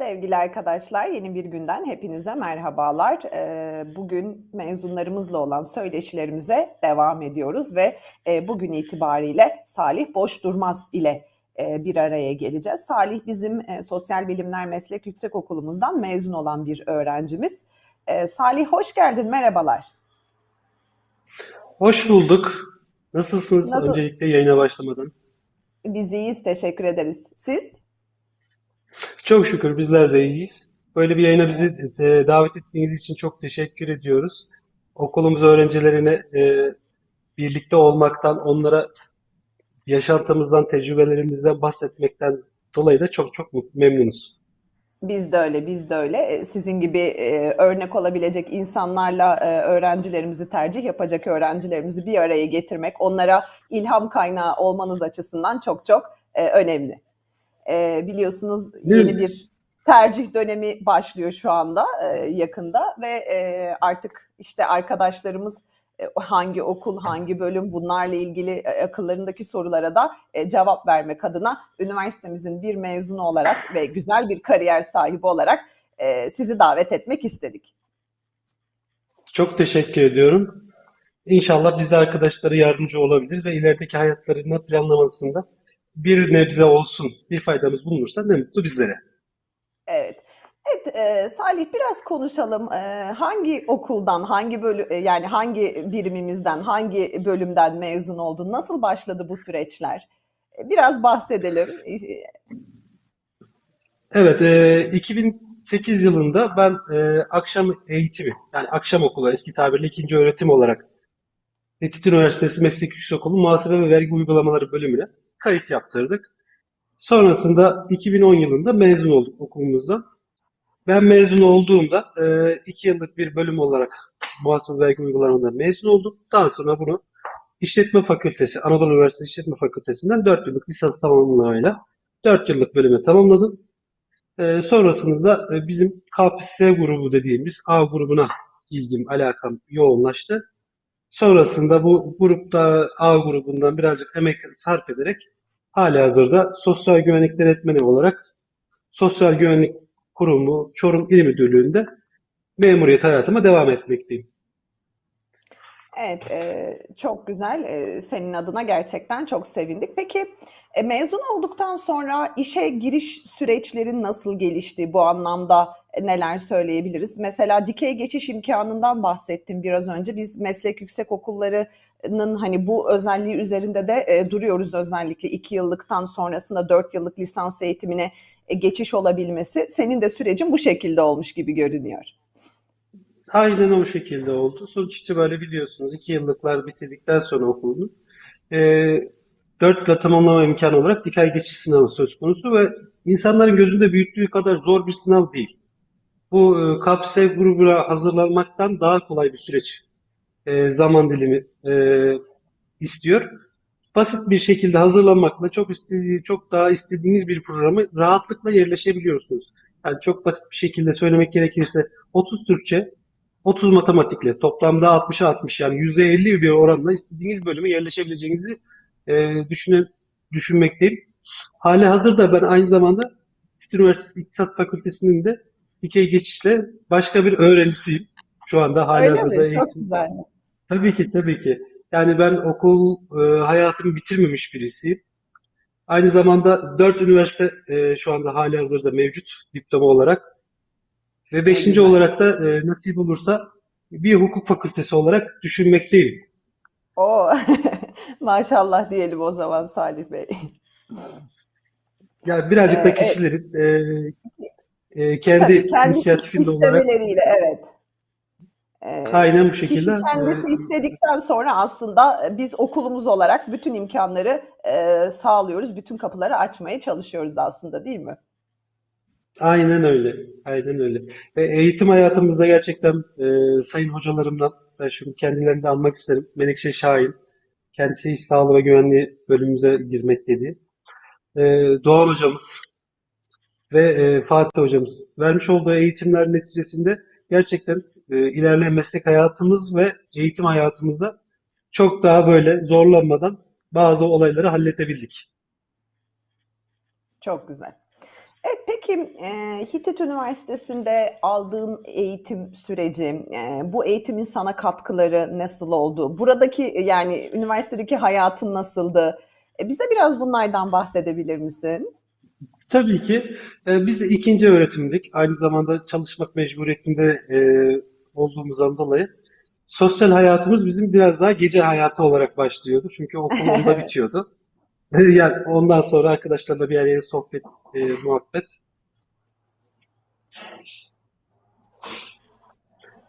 Sevgili arkadaşlar, yeni bir günden hepinize merhabalar. Ee, Bugün mezunlarımızla olan söyleşilerimize devam ediyoruz ve e, bugün itibariyle Salih Boş Durmaz ile e, bir araya geleceğiz. Salih bizim e, Sosyal Bilimler Meslek Yüksekokulumuzdan mezun olan bir öğrencimiz. Salih hoş geldin, merhabalar. Hoş bulduk. Nasılsınız? Nasıl? Öncelikle yayına başlamadan. Biz iyiyiz, teşekkür ederiz. Siz? Çok şükür bizler de iyiyiz. Böyle bir yayına bizi e, davet ettiğiniz için çok teşekkür ediyoruz. Okulumuz öğrencilerine e, birlikte olmaktan, onlara yaşantımızdan, tecrübelerimizden bahsetmekten dolayı da çok çok memnunuz. Biz de öyle, biz de öyle. E, Sizin gibi e, örnek olabilecek insanlarla e, öğrencilerimizi tercih yapacak öğrencilerimizi bir araya getirmek, onlara ilham kaynağı olmanız açısından çok çok e, önemli. E, biliyorsunuz yeni bir tercih dönemi başlıyor şu anda e, yakında ve e, artık işte arkadaşlarımız e, hangi okul, hangi bölüm bunlarla ilgili e, akıllarındaki sorulara da e, cevap vermek adına üniversitemizin bir mezunu olarak ve güzel bir kariyer sahibi olarak sizi davet etmek istedik. Çok teşekkür ediyorum. İnşallah biz de arkadaşlara yardımcı olabiliriz ve ilerideki hayatlarını planlamasında bir nebze olsun, bir faydamız bulunursa ne mutlu bizlere. Evet. Evet, e, Salih biraz konuşalım. E, hangi okuldan, hangi bölü e, yani hangi birimimizden, hangi bölümden mezun oldun? Nasıl başladı bu süreçler? E, Biraz bahsedelim. E, Evet, e, 2008 yılında ben e, akşam eğitimi, yani akşam okulu eski tabirle ikinci öğretim olarak Tetkik Üniversitesi Meslek Yüksekokulu Muhasebe ve Vergi Uygulamaları bölümüne kayıt yaptırdık. Sonrasında 2010 yılında mezun olduk okulumuzda. Ben mezun olduğumda e, iki yıllık bir bölüm olarak Muhasebe ve Vergi Uygulamalarından mezun oldum. Daha sonra bunu İşletme Fakültesi, Anadolu Üniversitesi İşletme Fakültesinden 4 yıllık lisans tamamlamayla 4 yıllık bölümü tamamladım. Ee, sonrasında da e, bizim KPSS grubu dediğimiz A grubuna ilgim, alakam yoğunlaştı. Sonrasında bu grupta A grubundan birazcık emek sarf ederek halihazırda sosyal güvenlik denetmeni olarak Sosyal Güvenlik Kurumu Çorum İl Müdürlüğü'nde memuriyet hayatıma devam etmekteyim. Evet, e, çok güzel. E, senin adına gerçekten çok sevindik. Peki e, mezun olduktan sonra işe giriş süreçlerin nasıl gelişti? Bu anlamda neler söyleyebiliriz? Mesela dikey geçiş imkanından bahsettim biraz önce. Biz meslek yüksekokullarının hani bu özelliği üzerinde de e, duruyoruz özellikle iki yıllıktan sonrasında dört yıllık lisans eğitimine e, geçiş olabilmesi. Senin de sürecin bu şekilde olmuş gibi görünüyor. Aynen o şekilde oldu. Sonuç itibariyle biliyorsunuz iki yıllıklar bitirdikten sonra okulunu e, dört yıla tamamlama imkanı olarak dikey geçiş sınavı söz konusu ve insanların gözünde büyüttüğü kadar zor bir sınav değil. Bu e, KPSS grubuna hazırlanmaktan daha kolay bir süreç, e, zaman dilimi e, istiyor. Basit bir şekilde hazırlanmakla çok istediği, çok daha istediğiniz bir programı rahatlıkla yerleşebiliyorsunuz. Yani çok basit bir şekilde söylemek gerekirse 30 Türkçe, 30 matematikle toplamda 60'a 60 yani %50 bir oranla istediğiniz bölüme yerleşebileceğinizi e, düşüne, düşünmekteyim. Hali hazırda ben aynı zamanda İstinye Üniversitesi İktisat Fakültesi'nin de dikey geçişle başka bir öğrencisiyim. Şu anda hazırda mi? Çok eğitim. güzel. Tabii ki tabii ki. Yani ben okul e, hayatımı bitirmemiş birisiyim. Aynı zamanda 4 üniversite e, şu anda hali hazırda mevcut diploma olarak. Ve Ne beşinci güzel. olarak da e, nasip olursa bir hukuk fakültesi olarak düşünmekteyim. Oo, maşallah diyelim o zaman Salih Bey. Yani birazcık Ee, da e, kişilerin e, e, tabii kendi kendi iç inisiyatifinde olarak evet. Ee, aynen bu kişi şekilde kendisi e, istedikten sonra aslında e, biz okulumuz olarak bütün imkanları e, sağlıyoruz, bütün kapıları açmaya çalışıyoruz aslında değil mi? aynen öyle. Aynen öyle. Ve eğitim hayatımızda gerçekten e, sayın hocalarımdan ben şunu kendilerini de anmak isterim. Menekşe Şahin, kendisi İş Sağlığı ve Güvenliği bölümümüze girmekteydi. E, Doğan hocamız ve e, Fatih hocamız vermiş olduğu eğitimler neticesinde gerçekten e, ilerleyen meslek hayatımız ve eğitim hayatımızda çok daha böyle zorlanmadan bazı olayları halledebildik. Çok güzel. Evet, peki e, Hitit Üniversitesi'nde aldığın eğitim süreci, e, bu eğitimin sana katkıları nasıl oldu? Buradaki yani üniversitedeki hayatın nasıldı? E, bize biraz bunlardan bahsedebilir misin? Tabii ki e, biz ikinci öğretimdik. Aynı zamanda çalışmak mecburiyetinde e, olduğumuzdan dolayı sosyal hayatımız bizim biraz daha gece hayatı olarak başlıyordu. Çünkü okul onda bitiyordu. Yani ondan sonra arkadaşlarla bir araya sohbet, e, muhabbet.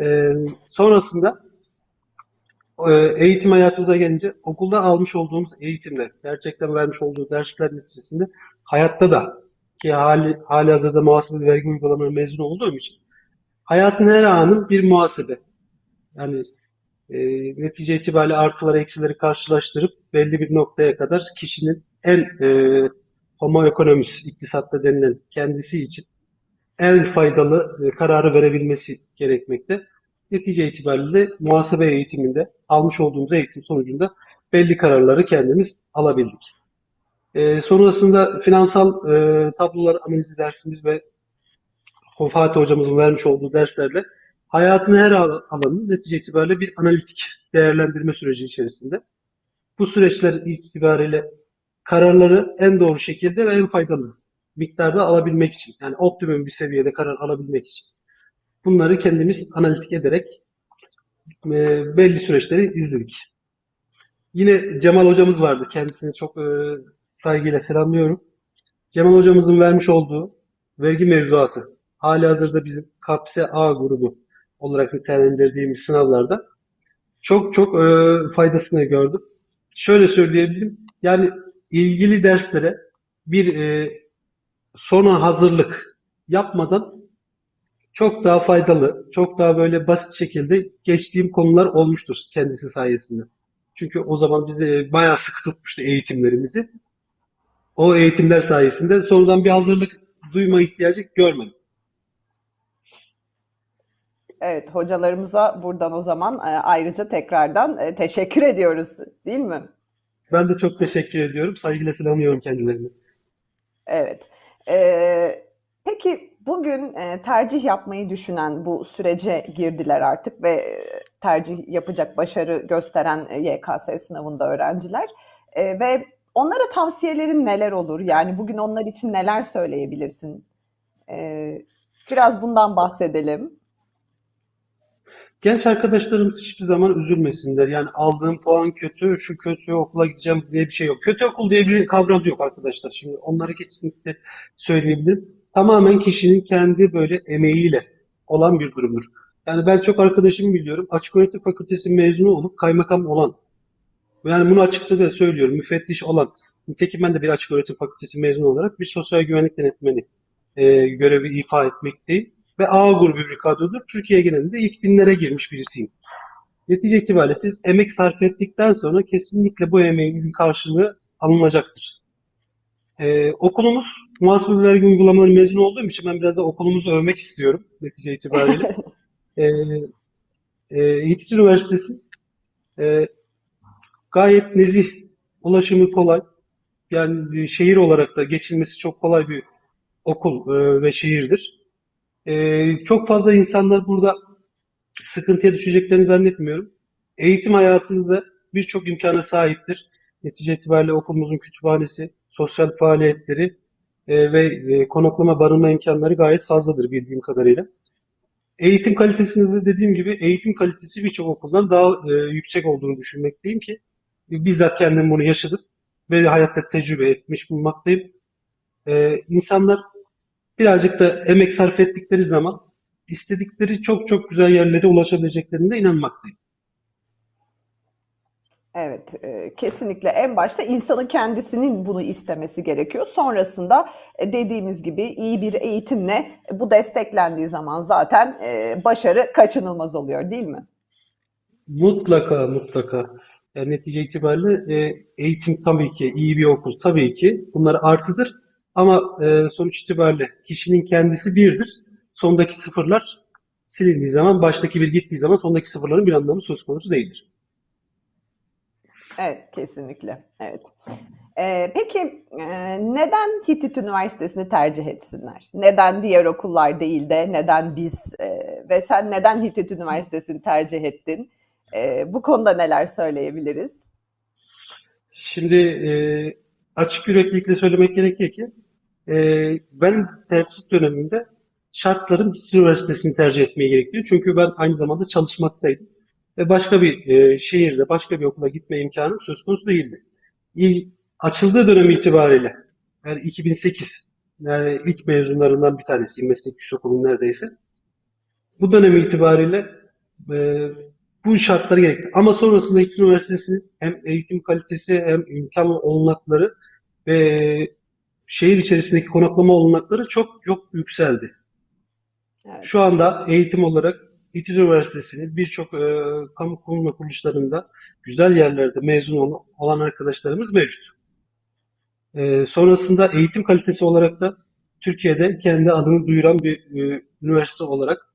E, sonrasında e, eğitim hayatımıza gelince okulda almış olduğumuz eğitimler, gerçekten vermiş olduğu dersler neticesinde hayatta da ki hali, hali hazırda muhasebe ve vergi uygulamaları mezun olduğum için hayatın her anı bir muhasebe. Yani e, netice itibariyle artıları eksileri karşılaştırıp belli bir noktaya kadar kişinin en e, homo economist iktisatta denilen kendisi için en faydalı e, kararı verebilmesi gerekmekte. Netice itibariyle muhasebe eğitiminde almış olduğumuz eğitim sonucunda belli kararları kendimiz alabildik. E, sonrasında finansal e, tablolar analizi dersimiz ve Fatih hocamızın vermiş olduğu derslerle hayatın her al- alanını netice itibariyle bir analitik değerlendirme süreci içerisinde. Bu süreçler itibariyle kararları en doğru şekilde ve en faydalı miktarda alabilmek için, yani optimum bir seviyede karar alabilmek için bunları kendimiz analitik ederek e, belli süreçleri izledik. Yine Cemal hocamız vardı. Kendisini çok e, saygıyla selamlıyorum. Cemal hocamızın vermiş olduğu vergi mevzuatı hali hazırda bizim KAPSE A grubu olarak nitelendirdiğimiz sınavlarda çok çok e, faydasını gördüm. Şöyle söyleyebilirim. Yani ilgili derslere bir e, sona hazırlık yapmadan çok daha faydalı, çok daha böyle basit şekilde geçtiğim konular olmuştur kendisi sayesinde. Çünkü o zaman bizi bayağı sıkı tutmuştu eğitimlerimizi. O eğitimler sayesinde sonradan bir hazırlık duyma ihtiyacı görmedim. Evet, hocalarımıza buradan o zaman e, ayrıca tekrardan e, teşekkür ediyoruz, değil mi? Ben de çok teşekkür ediyorum. Saygıyla selamlıyorum kendilerini. Evet. Ee, peki bugün e, tercih yapmayı düşünen bu sürece girdiler artık ve tercih yapacak başarı gösteren YKS sınavında öğrenciler ve onlara tavsiyelerin neler olur? Yani bugün onlar için neler söyleyebilirsin? Ee, biraz bundan bahsedelim. Genç arkadaşlarımız hiçbir zaman üzülmesinler. Yani aldığım puan kötü, şu kötü okula gideceğim diye bir şey yok. Kötü okul diye bir kavram yok arkadaşlar. Şimdi onları kesinlikle söyleyebilirim. Tamamen kişinin kendi böyle emeğiyle olan bir durumdur. Yani ben çok arkadaşım biliyorum. Açık öğretim fakültesi mezunu olup kaymakam olan. Yani bunu açıkça da söylüyorum. Müfettiş olan. Nitekim ben de bir açık öğretim fakültesi mezunu olarak bir sosyal güvenlik denetmeni e, görevi ifa etmekteyim. Ve A grubu bir kadrodur. Türkiye genelinde ilk binlere girmiş birisiyim. Netice itibariyle siz emek sarf ettikten sonra kesinlikle bu emeğinizin karşılığı alınacaktır. Ee, okulumuz muhasebe ve vergi uygulamaları mezunu olduğum için ben biraz da okulumuzu övmek istiyorum netice itibariyle. Ee, e, İTÜ Üniversitesi e, gayet nezih, ulaşımı kolay. Yani bir şehir olarak da geçilmesi çok kolay bir okul e, ve şehirdir. E, çok fazla insanlar burada sıkıntıya düşeceklerini zannetmiyorum. Eğitim hayatında birçok imkana sahiptir. Netice itibariyle okulumuzun kütüphanesi, sosyal faaliyetleri e, ve e, konaklama barınma imkanları gayet fazladır bildiğim kadarıyla. Eğitim kalitesinde de dediğim gibi eğitim kalitesi birçok okuldan daha e, yüksek olduğunu düşünmekteyim ki bizzat kendim bunu yaşadım ve hayatta tecrübe etmiş bulunmaktayım. E, insanlar birazcık da emek sarf ettikleri zaman istedikleri çok çok güzel yerlere ulaşabileceklerine inanmaktayım. Evet, e, kesinlikle en başta insanın kendisinin bunu istemesi gerekiyor. Sonrasında e, dediğimiz gibi iyi bir eğitimle e, bu desteklendiği zaman zaten e, başarı kaçınılmaz oluyor, değil mi? Mutlaka mutlaka. Yani netice itibariyle e, eğitim tabii ki iyi bir okul tabii ki bunlar artıdır ama e, sonuç itibariyle kişinin kendisi birdir. Sondaki sıfırlar silindiği zaman baştaki bir gittiği zaman sondaki sıfırların bir anlamı söz konusu değildir. Evet, kesinlikle. Evet. Ee, peki e, neden Hitit Üniversitesi'ni tercih etsinler? Neden diğer okullar değil de neden biz e, ve sen neden Hitit Üniversitesi'ni tercih ettin? E, bu konuda neler söyleyebiliriz? Şimdi e, açık yüreklilikle söylemek gerekir ki e, ben tercih döneminde şartlarım Hitit Üniversitesi'ni tercih etmeye gerekiyor. Çünkü ben aynı zamanda çalışmaktaydım. Ve başka bir e, şehirde, başka bir okula gitme imkanım söz konusu değildi. İlk, açıldığı dönem itibariyle, yani 2008, yani ilk mezunlarından bir tanesi, meslek yüksekokulu neredeyse. Bu dönem itibariyle e, bu şartları gerekli. Ama sonrasında İKİ Üniversitesi hem eğitim kalitesi hem imkan olanakları ve şehir içerisindeki konaklama olanakları çok çok yükseldi. Evet. Şu anda eğitim olarak İTÜ Üniversitesi'nin birçok e, kamu kurum ve kuruluşlarında güzel yerlerde mezun ol- olan arkadaşlarımız mevcut. E, sonrasında eğitim kalitesi olarak da Türkiye'de kendi adını duyuran bir e, üniversite olarak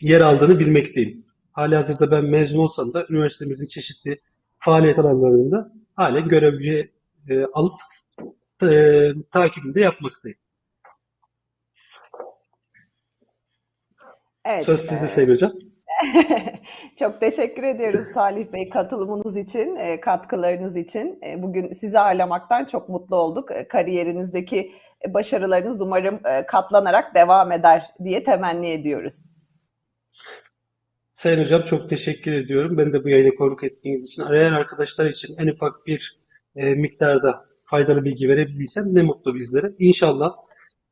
yer aldığını bilmekteyim. Halihazırda ben mezun olsam da üniversitemizin çeşitli faaliyet alanlarında halen görevli e, alıp e, takibinde yapmaktayım. Evet, Söz sizde Sayın Hocam. Çok teşekkür ediyoruz Salih Bey katılımınız için, e, katkılarınız için. E, Bugün sizi ağırlamaktan çok mutlu olduk. E, Kariyerinizdeki başarılarınız umarım katlanarak devam eder diye temenni ediyoruz. Sayın Hocam çok teşekkür ediyorum. Ben de bu yayına konuk ettiğiniz için. Arayan arkadaşlar için en ufak bir e, miktarda faydalı bilgi verebildiysem ne mutlu bizlere. İnşallah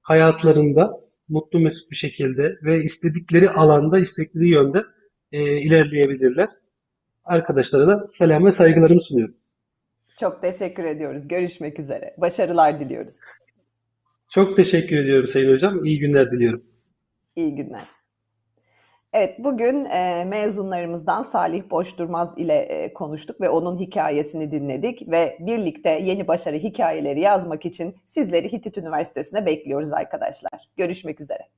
hayatlarında mutlu mesut bir şekilde ve istedikleri alanda, istekleri yönde e, ilerleyebilirler. Arkadaşlara da selam ve saygılarımı sunuyorum. Çok teşekkür ediyoruz. Görüşmek üzere. Başarılar diliyoruz. Çok teşekkür ediyorum Sayın Hocam. İyi günler diliyorum. İyi günler. Evet, bugün e, mezunlarımızdan Salih Boşdurmaz ile e, konuştuk ve onun hikayesini dinledik ve birlikte yeni başarı hikayeleri yazmak için sizleri Hitit Üniversitesi'ne bekliyoruz arkadaşlar. Görüşmek üzere.